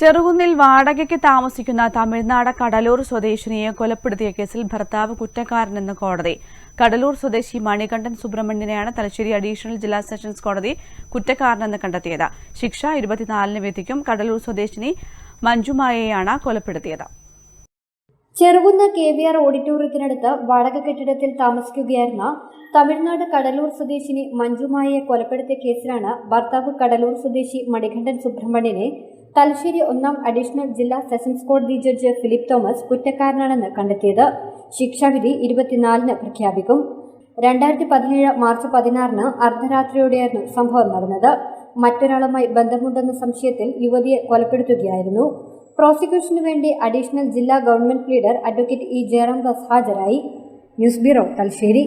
ചെറുകുന്നിൽ വാടകയ്ക്ക് താമസിക്കുന്ന തമിഴ്നാട് കടലൂർ സ്വദേശിനിയെ കൊലപ്പെടുത്തിയ കേസിൽ ഭർത്താവ് കുറ്റക്കാരനെന്ന് കോടതി. കടലൂർ സ്വദേശി മണികണ്ഠൻ സുബ്രഹ്മണ്യനെയാണ് തലശ്ശേരി അഡീഷണൽ ജില്ലാ സെഷൻസ് കോടതി കുറ്റക്കാരനെന്ന് കണ്ടെത്തിയത്. ശിക്ഷ ഇരുപത്തിനാലിന് വിധിക്കും കടലൂർ സ്വദേശിനി മഞ്ജുമായയാണ് കൊലപ്പെടുത്തിയത്. ചെറുകുന്ന് കെ വി ആർ ഓഡിറ്റോറിയത്തിനടുത്ത് വാടക കെട്ടിടത്തിൽ താമസിക്കുകയായിരുന്ന തമിഴ്നാട് കടലൂർ സ്വദേശിനി മഞ്ജുമായെ കൊലപ്പെടുത്തിയ കേസിലാണ് ഭർത്താവ് കടലൂർ സ്വദേശി മണികണ്ഠൻ സുബ്രഹ്മണ്യനെ തലശ്ശേരി ഒന്നാം അഡീഷണൽ ജില്ലാ സെഷൻസ് കോടതി ജഡ്ജ് ഫിലിപ്പ് തോമസ് കുറ്റക്കാരനാണെന്ന് കണ്ടെത്തിയത് ശിക്ഷാവിധി ഇരുപത്തിനാലിന് പ്രഖ്യാപിക്കും. രണ്ടായിരത്തി പതിനേഴ് മാർച്ച് പതിനാറിന് അർദ്ധരാത്രിയോടെയായിരുന്നു സംഭവം നടന്നത്. മറ്റൊരാളുമായി ബന്ധമുണ്ടെന്ന സംശയത്തിൽ യുവതിയെ കൊലപ്പെടുത്തുകയായിരുന്നു. പ്രോസിക്യൂഷനു വേണ്ടി അഡീഷണൽ ജില്ലാ government leader advocate E Jayaramdas ഹാജരായി. News bureau Thalassery.